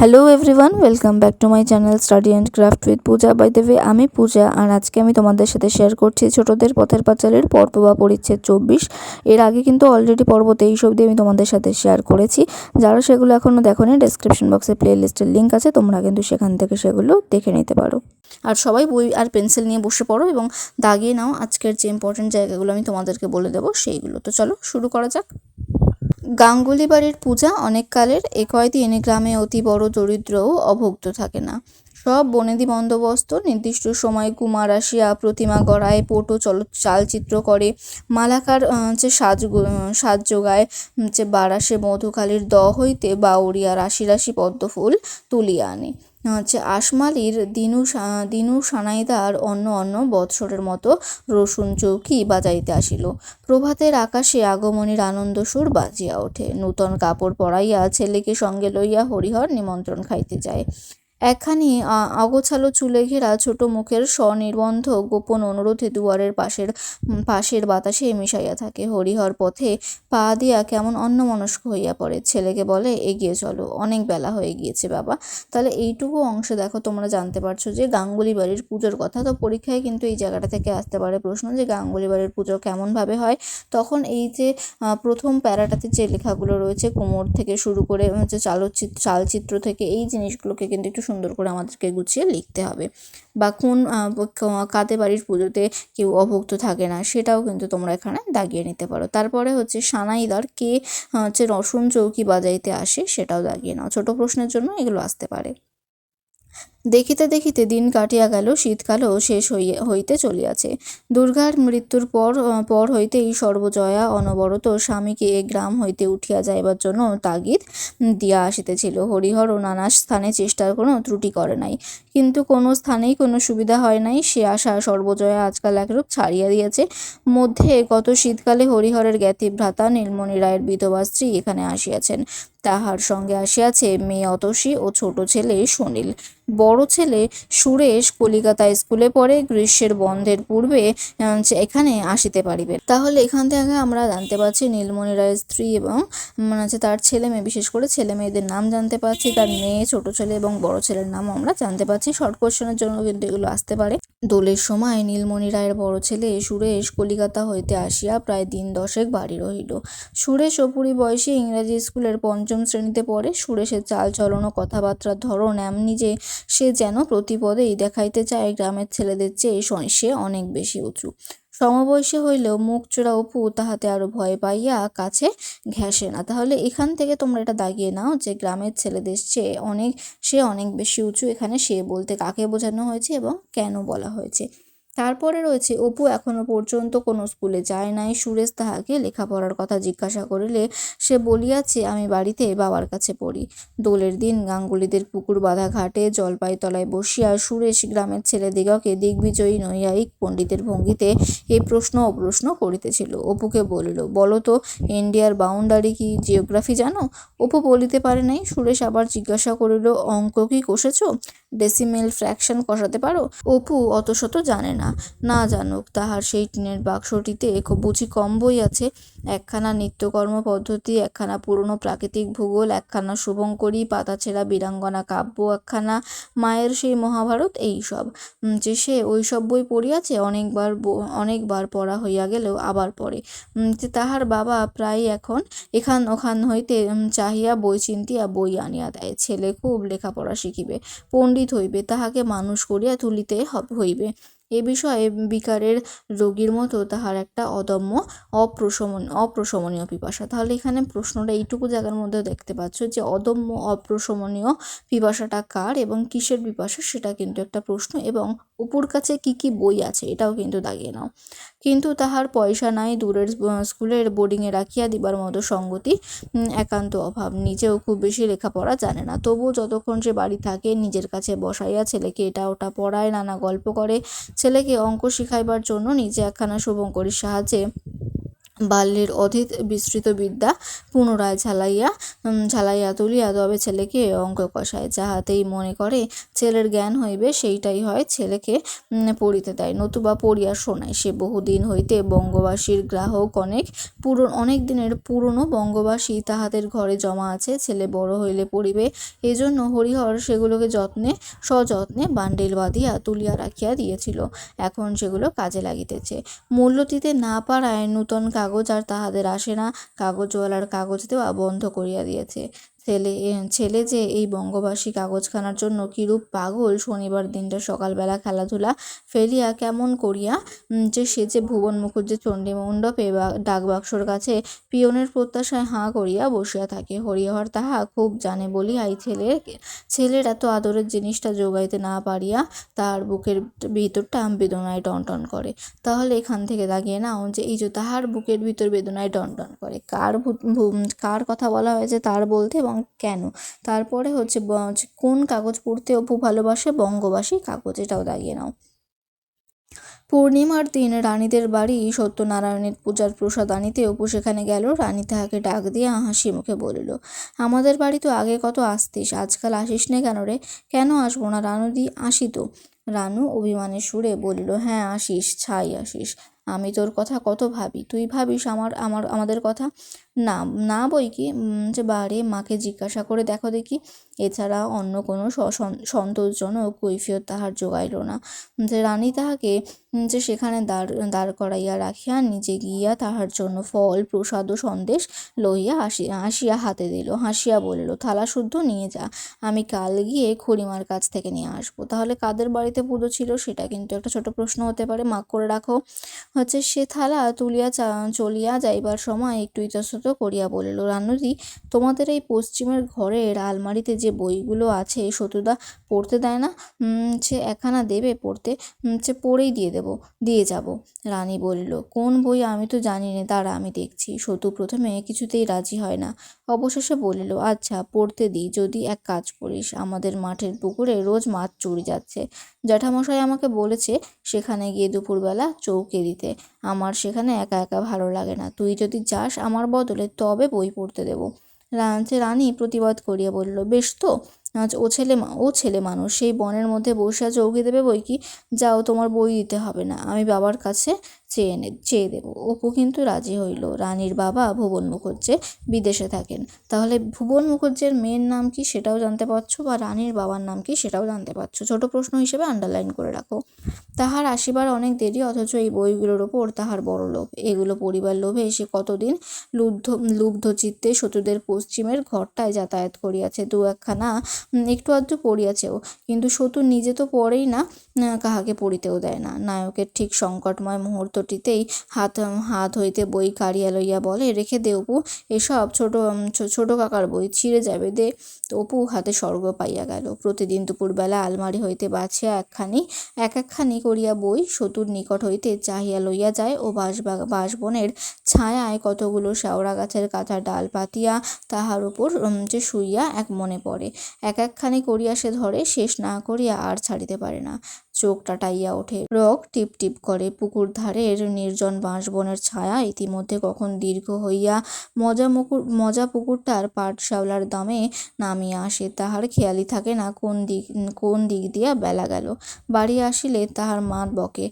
Hello everyone welcome back to my channel study and craft with Puja by way আমি পূজা আর আজকে আমি তোমাদের সাথে শেয়ার করছি ছোটদের পথের পাঁচালের পর্ব বা পরিচ্ছেদ চব্বিশ। এর আগে কিন্তু অলরেডি পর্ব তেইশ অবধি আমি তোমাদের সাথে শেয়ার করেছি। যারা সেগুলো এখনও দেখো নি ডেসক্রিপশন বক্সে প্লে লিস্টের লিঙ্ক আছে, তোমরা কিন্তু সেখান থেকে সেগুলো দেখে নিতে পারো। আর সবাই বই আর পেন্সিল নিয়ে বসে পড়ো এবং দাগিয়ে নাও। আজকের যে ইম্পর্টেন্ট জায়গাগুলো আমি তোমাদেরকে বলে দেবো, সেইগুলো। তো চলো, শুরু করা যাক। গাঙ্গুলি বাড়ির পূজা অনেক কালের। এ কয়দিন গ্রামে অতি বড় দরিদ্রও অভুক্ত থাকে না। সব বনেদি বন্দোবস্ত, নির্দিষ্ট সময় কুমার আসিয়া প্রতিমা গড়ায়, পটো চল চালচিত্র করে, মালাকার হচ্ছে সাজ সাজ যোগায় হচ্ছে বারাসে মধুকালীর দ হইতে বাউরিয়া রাশি রাশি পদ্মফুল তুলিয়া আনে। হচ্ছে আশমালির দিনু দিনু সানাইদার অন্য অন্য বৎসরের মতো রসুন চৌকি বাজাইতে আসিল। প্রভাতের আকাশে আগমনের আনন্দ সুর বাজিয়া ওঠে। নূতন কাপড় পরাইয়া ছেলেকে সঙ্গে লইয়া হরিহর নিমন্ত্রণ খাইতে যায়। একখানি আ- অগোছালো চুলে ঘেরা ছোট মুখের স্বনির্বন্ধ গোপন অনুরোধে দুয়ারের পাশের পাশের বাতাসে মিশাইয়া থাকে। হরিহর পথে পা দিয়া কেমন অন্যমনস্ক হইয়া পড়ে। ছেলেকে বলে, এগিয়ে চলো, অনেক বেলা হয়ে গিয়েছে বাবা। তাহলে এইটুকু অংশে দেখো, তোমরা জানতে পারছ যে গাঙ্গুলি বাড়ির পুজোর কথা। তো পরীক্ষায় কিন্তু এই জায়গাটা থেকে আসতে পারে প্রশ্ন যে গাঙ্গুলি বাড়ির পুজো কেমনভাবে হয়? তখন এই যে প্রথম প্যারাটাতে যে লেখাগুলো রয়েছে, কোমর থেকে শুরু করে হচ্ছে চালচিত্র চালচিত্র থেকে এই জিনিসগুলোকে কিন্তু একটু সুন্দর করে আমাদেরকে গুছিয়ে লিখতে হবে। বা কোন কাতে বাড়ির পুজোতে কেউ অভুক্ত থাকে না, সেটাও কিন্তু তোমরা এখানে দাগিয়ে নিতে পারো। তারপরে হচ্ছে সানাইদার কে হচ্ছে রসুন চৌকি বাজাইতে আসে, সেটাও দাগিয়ে নাও। ছোট প্রশ্নের জন্য এগুলো আসতে পারে। দেখিতে দেখিতে দিন কাটিয়া গেল, শীতকালও শেষ হইয়া, হইতে চলিয়াছে। দুর্গার মৃত্যুর পর পর হইতেই সর্বজয়া অনবরত স্বামীকে এ গ্রাম হইতে উঠিয়া যাইবার জন্য তাগিদ দিয়া আসিতেছিল। হরিহর ও নানা স্থানে চেষ্টার কোনো ত্রুটি করে নাই। কিন্তু কোনো স্থানেই কোনো সুবিধা হয় নাই। সে আশা সর্বজয়া আজকাল একরূপ ছাড়িয়া দিয়েছে। মধ্যে গত শীতকালে হরিহরের জ্ঞাতি ভ্রাতা নীলমণি রায়ের বিধবা স্ত্রী এখানে আসিয়াছেন। তাহার সঙ্গে আসিয়াছে মেয়ে অতসী ও ছোট ছেলে সুনীল। বড় ছেলে সুরেশ কলিকাতা স্কুলে পড়ে, গ্রীষ্মের বন্ধের পূর্বে এখানে আসিতে পারিবে। তাহলে এখান থেকে আমরা জানতে পারছি নীলমণি রায়ের স্ত্রী এবং মানে হচ্ছে তার ছেলে মেয়ে, বিশেষ করে ছেলে মেয়েদের নাম জানতে পারছি, তার মেয়ে, ছোট ছেলে এবং বড় ছেলের নাম আমরা জানতে পারছি। শর্ট কোশ্চেনের জন্য কিন্তু এগুলো আসতে পারে। দোলের সময় নীলমণি রায়ের বড় ছেলে সুরেশ কলিকাতা হইতে আসিয়া প্রায় দিন দশেক বাড়ি রহিল। সুরেশ অপুরি বয়সে ইংরাজি স্কুলের পঞ্চম শ্রেণীতে পড়ে। সুরেশের চাল চলন ও কথাবার্তার ধরন এমনি যে সে যেন প্রতিপদেই দেখাইতে চায়, গ্রামের ছেলেদের চেয়ে সে অনেক বেশি উঁচু। সমবয়সী হইলেও মুখ চোরা অপু তাহাতে আরও ভয় পাইয়া কাছে ঘেঁষে না। তাহলে এখান থেকে তোমরা এটা দাগিয়ে নাও যে গ্রামের ছেলেদের চেয়ে অনেক, সে অনেক বেশি উঁচু। এখানে সে বলতে কাকে বোঝানো হয়েছে এবং কেন বলা হয়েছে? তারপরে রয়েছে, অপু এখনও পর্যন্ত কোনো স্কুলে যায় নাই। সুরেশ তাহাকে লেখাপড়ার কথা জিজ্ঞাসা করিলে সে বলিয়াছে, আমি বাড়িতে বাবার কাছে পড়ি। দোলের দিন গাঙ্গুলিদের পুকুর বাঁধা ঘাটে জলপাই তলায় বসিয়া সুরেশ গ্রামের ছেলেদিগকে দিগ্বিজয়ী নৈয়ায়িক পণ্ডিতের ভঙ্গিতে এই প্রশ্ন ও প্রশ্ন করিতেছিল। অপুকে বলিল, বলো তো, ইন্ডিয়ার বাউন্ডারি কি জিওগ্রাফি জানো? অপু বলিতে পারে নাই। সুরেশ আবার জিজ্ঞাসা করিল, অঙ্ক কি কষেছ? ডেসিমেল ফ্র্যাকশন কষাতে পারো? অপু অত শত জানে না। না না জানুক, তাহার সেই টিনের বাক্সটিতে বুঝি কম বই আছে। একখানা নিত্যকর্ম পদ্ধতি, একখানা পুরনো প্রাকৃতিক ভূগোল, একখানা শুভঙ্করী, পাতাছেঁড়া বীরাঙ্গনা কাব্য, একখানা মায়ের সেই মহাভারত এই সব যে সে ওই সব বই পড়িয়াছে, অনেকবার অনেকবার পড়া হইয়া গেলেও আবার পড়ে। যে তাহার বাবা প্রায় এখন এখান ওখান হইতে চাহিয়া বই চিন্তিয়া, বই আনিয়া দেয়। ছেলে খুব লেখাপড়া শিখিবে, পণ্ডিত হইবে, তাহাকে মানুষ করিয়া তুলিতে হইবে। এ বিষয়ে বিকারের রোগীর মতো তাহার একটা অদম্য, অপ্রশমন, অপ্রশমনীয় পিপাসা। তাহলে এখানে প্রশ্নটা এইটুকু জায়গার মধ্যে দেখতে পাচ্ছ যে অদম্য, অপ্রশমনীয় পিপাসাটা কার এবং কিসের পিপাসা, সেটা কিন্তু একটা প্রশ্ন এবং অপুর কাছে কি কি বই আছে, এটাও কিন্তু দাগিয়ে নাও। কিন্তু তাহার পয়সা নাই, দূরের স্কুলের বোর্ডিংয়ে রাখিয়া দিবার মতো সঙ্গতি একান্ত অভাব। নিজেও খুব বেশি লেখাপড়া জানে না। তবুও যতক্ষণ সে বাড়ি থাকে, নিজের কাছে বসাইয়া ছেলেকে এটা ওটা পড়ায়, নানা গল্প করে। ছেলেকে অঙ্ক শিখাইবার জন্য নিজে একখানা শুভঙ্করীর সাহায্যে বাল্যের অধীত বিস্তৃত বিদ্যা পুনরায় ঝালাইয়া ঝালাইয়া তুলিয়া তবে ছেলেকে অঙ্ক কষায়। যাহাতেই মনে করে ছেলের জ্ঞান হইবে, সেইটাই হয় ছেলেকে পড়িতে দেয়। নতুবা পড়িয়া শোনায়। সে বহুদিন হইতে বঙ্গবাসীর গ্রাহক অনেক। পুরো অনেক দিনের পুরনো বঙ্গবাসী তাহাদের ঘরে জমা আছে। ছেলে বড় হইলে পড়িবে। এজন্য হরিহর সেগুলোকে যত্নে, সযত্নে বান্ডিল বাঁধিয়া তুলিয়া রাখিয়া দিয়েছিল। এখন সেগুলো কাজে লাগিতেছে। মূল্য দিতে না পারায় নূতন আর তাহাদের আসে না। কাগজওয়ালার কাগজ দেওয়া বন্ধ করিয়া দিয়েছে। ছেলে ছেলে যে এই বঙ্গবাসী কাগজখানার জন্য কিরূপ পাগল শনিবার দিনটা সকালবেলা খেলাধুলা ফেলিয়া কেমন করিয়া যে সে যে ভুবন মুখুজ্জের চণ্ডী মণ্ডপে বা ডাকবাক্সর কাছে পিয়নের প্রত্যাশায় হাঁ করিয়া বসিয়া থাকে। হরিহর তাহা খুব জানে বলিয়া এই ছেলের ছেলের এত আদরের জিনিসটা যোগাইতে না পারিয়া তার বুকের ভিতরটা বেদনায় টনটন করে। তাহলে এখান থেকে দাগিয়ে নাও যে এই যে তাহার বুকের ভিতর বেদনায় টনটন করে। কার কার কথা বলা হয়েছে তার বলতে এবং কেন? তারপরে হচ্ছে কোন কাগজ পড়তে অপু ভালোবাসে? বঙ্গবাসী কাগজ, এটাও দাগিয়ে নাও। পূর্ণিমার দিন রানীদের বাড়ি সত্যনারায়ণের পূজার প্রসাদ আনিতে অপু সেখানে গেল। রানী তাহাকে ডাক দিয়ে হাসি মুখে বলিল, আমাদের বাড়ি তো আগে কত আসতিস, আজকাল আসিস নে কেন রে? কেন আসব না? রানুদি আসি তো। রানু অভিমানের সুরে বলিল হ্যাঁ আসিস, ছাই আসিস। আমি তোর কথা কত ভাবি। তুই ভাবিস আমার আমার, আমাদের কথা? না না বই কি? যে বারে মাকে জিজ্ঞাসা করে দেখো দেখি। এছাড়া অন্য কোনো সন্তোষজনক কৈফিয়ত তাহার জোগাইল না। যে রানী তাহাকে যে সেখানে দাঁড় দাঁড় করাইয়া রাখিয়া নিজে গিয়া তাহার জন্য ফল, প্রসাদ ও সন্দেশ লইয়া আসিয়া আসিয়া হাতে দিল, হাসিয়া বলিল, থালা শুদ্ধ, নিয়ে যা। আমি কাল গিয়ে খুড়িমার কাছ থেকে নিয়ে আসব। তাহলে কাদের বাড়িতে পুজো ছিল সেটা কিন্তু একটা ছোট প্রশ্ন হতে পারে মাক করে রাখো। হচ্ছে সে থালা তুলিয়া চলিয়া যাইবার সময় একটু ইতস্তত করিয়া বলিল রানুদি তোমাদের এই পশ্চিমের ঘরের আলমারিতে যে বইগুলো আছে সতুদা পড়তে দেয় না? সে একখানা দেবে পড়তে সে পড়েই দিয়ে দেবো, দিয়ে যাব। রানী বলল, কোন বই আমি তো জানি না, তারা আমি দেখছি। সতু প্রথমে কিছুতেই রাজি হয় না। অবশেষে বলিল আচ্ছা পড়তে দিই, যদি এক কাজ করিস, আমাদের মাঠের পুকুরে রোজ মাছ চুরি যাচ্ছে। জ্যাঠামশাই আমাকে বলেছে, সেখানে গিয়ে দুপুরবেলা চৌকে দিতে। আমার সেখানে একা একা ভালো লাগে না। তুই যদি যাস, আমার বদলে তবে বই পড়তে দেব। লাঞ্চে রানী প্রতিবাদ করিয়া বলল, বেশ তো, আজ ও ছেলে মা- ও ছেলে মানুষ, সেই বনের মধ্যে বসে চৌকি দেবে বই কি? যাও, তোমার বই দিতে হবে না। আমি বাবার কাছে চেয়ে নে, চেয়ে দেবো। অপু কিন্তু রাজি হইল। রানীর বাবা ভুবন মুখুজ্জে বিদেশে থাকেন। তাহলে ভুবন মুখুজ্জের মেয়ের নাম কি সেটাও জানতে পারছ বা রানীর বাবার নাম কি সেটাও জানতে পারছ? ছোট প্রশ্ন হিসেবে আন্ডারলাইন করে রাখো। তাহার আসিবার অনেক দেরি, অথচ এই বইগুলোর ওপর তাহার বড় লোভ। এগুলো পরিবার লোভে সে কতদিন লুব্ধ লুব্ধ চিত্তে শত্রুদের পশ্চিমের ঘরটায় যাতায়াত করিয়াছে। দু একখানা একটু আধটু পড়িয়াছেও। কিন্তু শত্রু নিজে তো পড়েই না কাহাকে পড়িতেও দেয় না। নায়কের ঠিক সংকটময় মুহূর্তটিতেই হাত হাত হইতে বই কাড়িয়া লইয়া বলে, রেখে দে অপু, এসব ছোট ছোট কাকার বই ছিঁড়ে যাবে, দে। অপু হাতে স্বর্গ পাইয়া গেল। প্রতিদিন দুপুরবেলা আলমারি হইতে বাছিয়া একখানি, এক একখানি করিয়া বই সতুর নিকট হইতে চাহিয়া লইয়া যায় ও বাঁশ বাঁশবনের ছায়ায় কতগুলো শেওড়া গাছের কাঁথা ডাল পাতিয়া তাহার উপর যে শুইয়া এক মনে পড়ে। এক একখানি করিয়া সে ধরে, শেষ না করিয়া আর ছাড়িতে পারে না। চোখ টাটাইয়া ওঠে। রক টিপ টিপ করে পুকুর ধারের নির্জন বাঁশবনের ছায়া ইতিমধ্যে কখন দীর্ঘ হইয়া মজা মুকুর মজা পুকুরটার পাট শ্যাওলার দামে নামিয়া আসে তাহার খেয়ালি থাকে না কোন দিক কোন দিক দিয়া বেলা গেল। বাড়ি আসিলে তাহার মা বকে।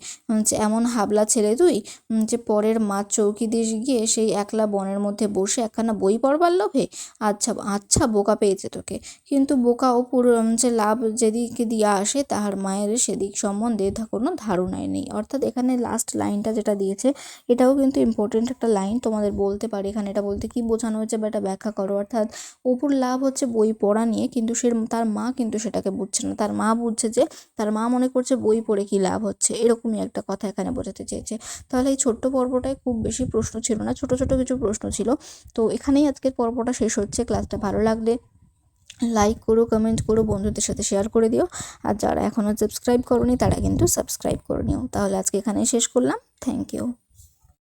এমন হাবলা ছেলে তুই? যে পরের মা চৌকি দিয়ে গিয়ে সেই একলা বনের মধ্যে বসে একখানা বই পড়বার লোভে? আচ্ছা আচ্ছা বোকা পেয়েছে তোকে। কিন্তু বোকা অপুর উম, যে লাভ যেদিকে দিয়া আসে তাহার মায়ের সেদিক সম্বন্ধে কোনো ধারণাই নেই। অর্থাৎ এখানে লাস্ট লাইনটা যেটা দিয়েছে, এটাও কিন্তু ইম্পর্টেন্ট একটা লাইন তোমাদের বলতে পারে। এখানে এটা বলতে কি বোঝানো হয়েছে বা এটা ব্যাখ্যা করো। অর্থাৎ অপুর লাভ হচ্ছে বই পড়া নিয়ে, কিন্তু সে তার মা কিন্তু সেটাকে বুঝছে না। তার মা বুঝছে যে তার মা মনে করছে বই পড়ে কি লাভ হচ্ছে, এরকমই একটা কথা এখানে বোঝাতে চেয়েছে। তাহলে এই ছোট্ট পর্বটায় খুব বেশি প্রশ্ন ছিল না, ছোট ছোট কিছু প্রশ্ন ছিল। তো এখানেই আজকের পর্বটা শেষ হচ্ছে। ক্লাসটা ভালো লাগলে লাইক করো কমেন্ট করো, বন্ধুদের সাথে শেয়ার করে দিও। আর যারা এখনও সাবস্ক্রাইব করনি, তারা কিন্তু সাবস্ক্রাইব করে নিও। তাহলে আজকে এখানেই শেষ করলাম। Thank you